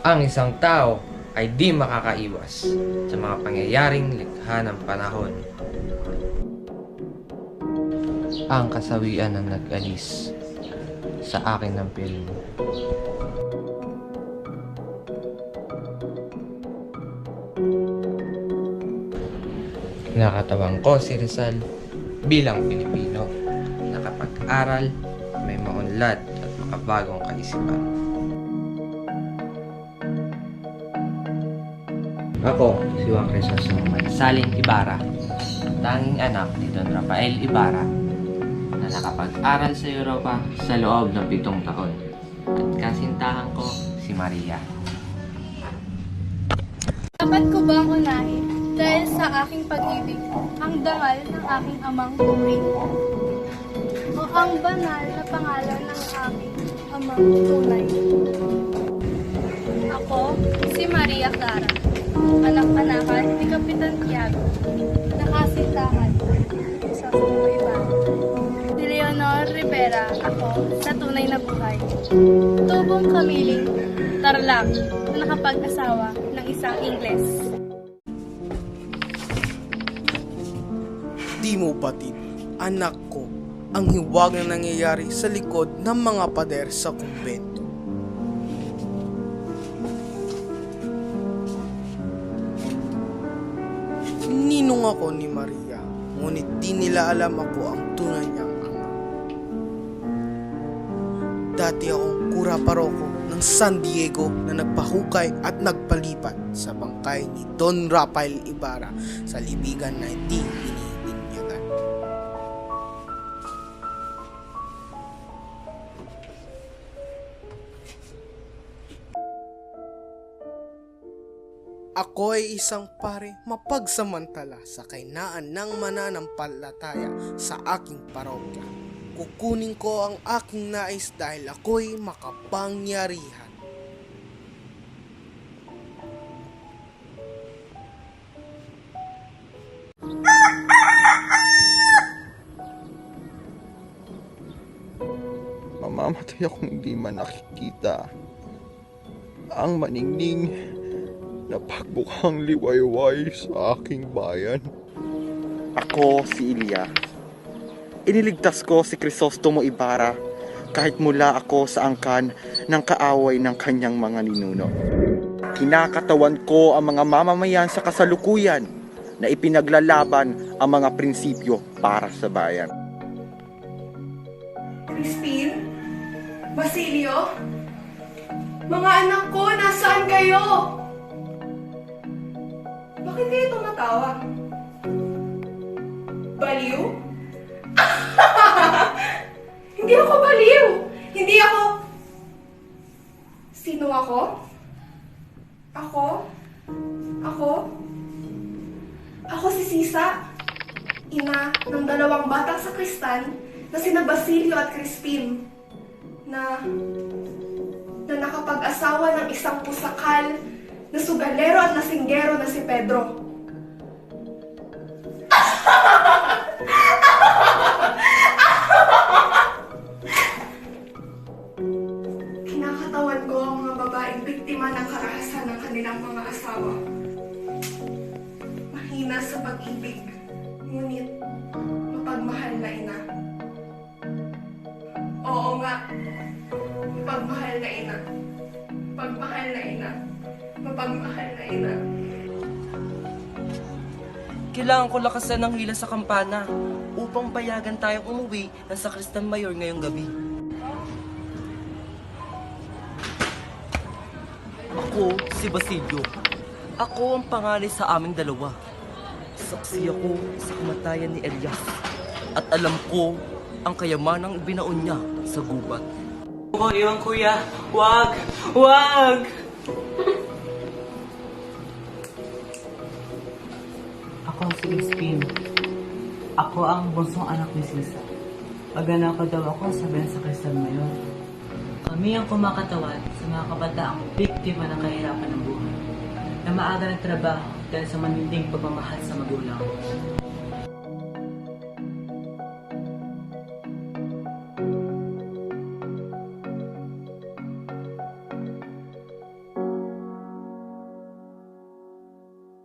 ang isang tao ay di makakaiwas sa mga pangyayaring likha ng panahon. Ang kasawian ang nag-alis sa akin ng piling. Nakatawan ko si Rizal bilang Pilipino. Nakapag-aral, may maunlad at makabagong kaisipan. Ako, si Juan Crisostomo Saling Ibarra, tanging anak ni Don Rafael Ibarra na nakapag-aral sa Europa sa loob ng pitong taon. At kasintahan ko si Maria. Dapat ko bang unahin dahil sa aking pag-ibig ang dangal ng aking amang turing? O ang banal na pangalan ng aking amang tunay? Anak-anakan ni Kapitan Tiago, nakasintahan sa Sumayban. Si Leonor Rivera, ako, sa tunay na buhay. Tubong kamiling, tarlac, na nakapag-asawa ng isang Ingles. Di mo batid, anak ko, ang hiwag na nangyayari sa likod ng mga pader sa kumbento. Ninong ako ni Maria, ngunit di nila alam ako ang tunay niyang ama. Dati akong kura paroko ng San Diego na nagpahukay at nagpalipat sa bangkay ni Don Rafael Ibarra sa libigan na hindi Ako ay isang pare mapagsamantala sa kainaan ng mananampalataya sa aking parokya. Kukunin ko ang aking nais dahil ako'y makapangyarihan. Mamamatay akong hindi man nakikita. Ang maningning na pagbukang liwayway sa aking bayan. Ako si Ilya. Iniligtas ko si Crisostomo Ibarra kahit mula ako sa angkan ng kaaway ng kanyang mga ninuno. Kinakatawan ko ang mga mamamayan sa kasalukuyan na ipinaglalaban ang mga prinsipyo para sa bayan. Christine? Basilio? Mga anak ko, nasaan kayo? Kayo tumatawa? Baliw? Hindi ako baliw! Hindi ako... Sino ako? Ako? Ako? Ako si Sisa, ina ng dalawang batang sakristan na sina Basilio at Crispin na na nakapag-asawa ng isang pusakal na sugalero at lasinggero na si Pedro. Kinakatawan ko ang mga babaeng biktima ng karahasan ng kanilang mga asawa. Mahina sa pag-ibig, ngunit Mapagmahal na ina. Kailangan ko lakasan ng hila sa kampana upang payagan tayong umuwi ng Sakristan Mayor ngayong gabi. Ako si Basilio. Ako ang panganay sa aming dalawa. Saksi ako sa kamatayan ni Elias. At alam ko ang kayamanang ibinaon niya sa gubat. Huwag iwan kuya. Wag! Wag! Ako si. Ako ang bunsong anak ni Sisa. Pagana ko daw ako sa sa Kristal Mayor. Kami ang kumakatawan sa mga kabataang biktima ng kahirapan ng buhay na maaga ng trabaho dahil sa maninding pagmamahal sa magulang.